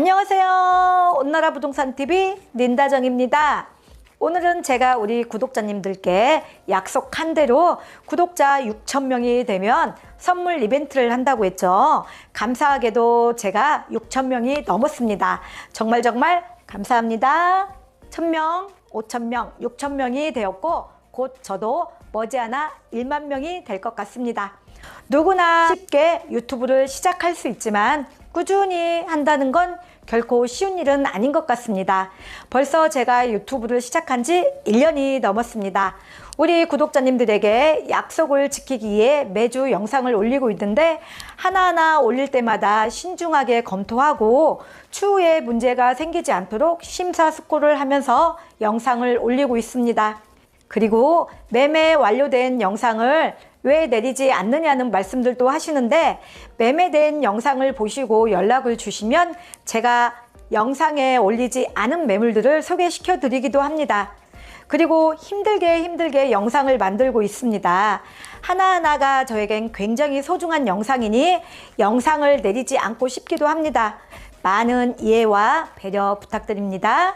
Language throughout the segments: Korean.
안녕하세요. 온나라 부동산 TV 린다정입니다. 오늘은 제가 우리 구독자님들께 약속한 대로 구독자 6,000명이 되면 선물 이벤트를 한다고 했죠. 감사하게도 제가 6,000명이 넘었습니다. 정말 정말 감사합니다. 1,000명, 5,000명, 6,000명이 되었고 곧 저도 머지않아 1만 명이 될 것 같습니다. 누구나 쉽게 유튜브를 시작할 수 있지만 꾸준히 한다는 건 결코 쉬운 일은 아닌 것 같습니다. 벌써 제가 유튜브를 시작한 지 1년이 넘었습니다. 우리 구독자님들에게 약속을 지키기 위해 매주 영상을 올리고 있는데 하나하나 올릴 때마다 신중하게 검토하고 추후에 문제가 생기지 않도록 심사숙고를 하면서 영상을 올리고 있습니다. 그리고 매매 완료된 영상을 왜 내리지 않느냐는 말씀들도 하시는데 매매된 영상을 보시고 연락을 주시면 제가 영상에 올리지 않은 매물들을 소개시켜 드리기도 합니다. 그리고 힘들게 힘들게 영상을 만들고 있습니다. 하나하나가 저에겐 굉장히 소중한 영상이니 영상을 내리지 않고 싶기도 합니다. 많은 이해와 배려 부탁드립니다.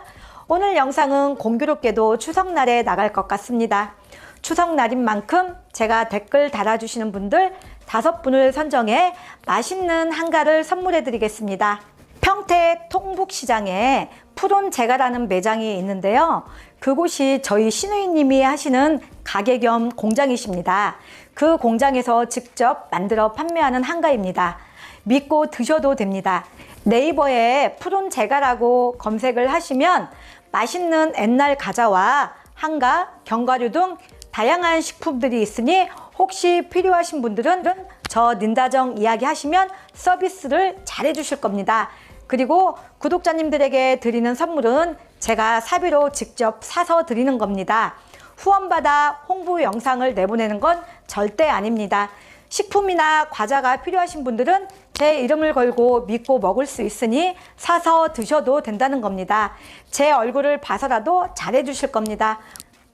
오늘 영상은 공교롭게도 추석날에 나갈 것 같습니다. 추석날인 만큼 제가 댓글 달아주시는 분들 다섯 분을 선정해 맛있는 한가를 선물해 드리겠습니다. 평택 통북시장에 푸른 제가라는 매장이 있는데요. 그곳이 저희 신우이님이 하시는 가게 겸 공장이십니다. 그 공장에서 직접 만들어 판매하는 한가입니다. 믿고 드셔도 됩니다. 네이버에 푸른 제가라고 검색을 하시면 맛있는 옛날 과자와 한가, 견과류 등 다양한 식품들이 있으니 혹시 필요하신 분들은 저 닌다정 이야기 하시면 서비스를 잘 해주실 겁니다. 그리고 구독자님들에게 드리는 선물은 제가 사비로 직접 사서 드리는 겁니다. 후원받아 홍보 영상을 내보내는 건 절대 아닙니다. 식품이나 과자가 필요하신 분들은 제 이름을 걸고 믿고 먹을 수 있으니 사서 드셔도 된다는 겁니다. 제 얼굴을 봐서라도 잘해 주실 겁니다.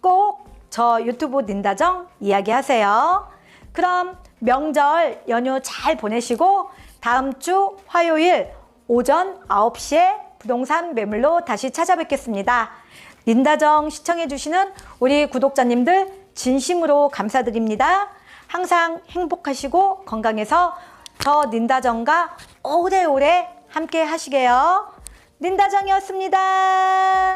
꼭 저 유튜브 닌다정 이야기하세요. 그럼 명절 연휴 잘 보내시고 다음 주 화요일 오전 9시에 부동산 매물로 다시 찾아뵙겠습니다. 닌다정 시청해주시는 우리 구독자님들 진심으로 감사드립니다. 항상 행복하시고 건강해서 저 닌다정과 오래오래 함께 하시게요. 닌다정이었습니다.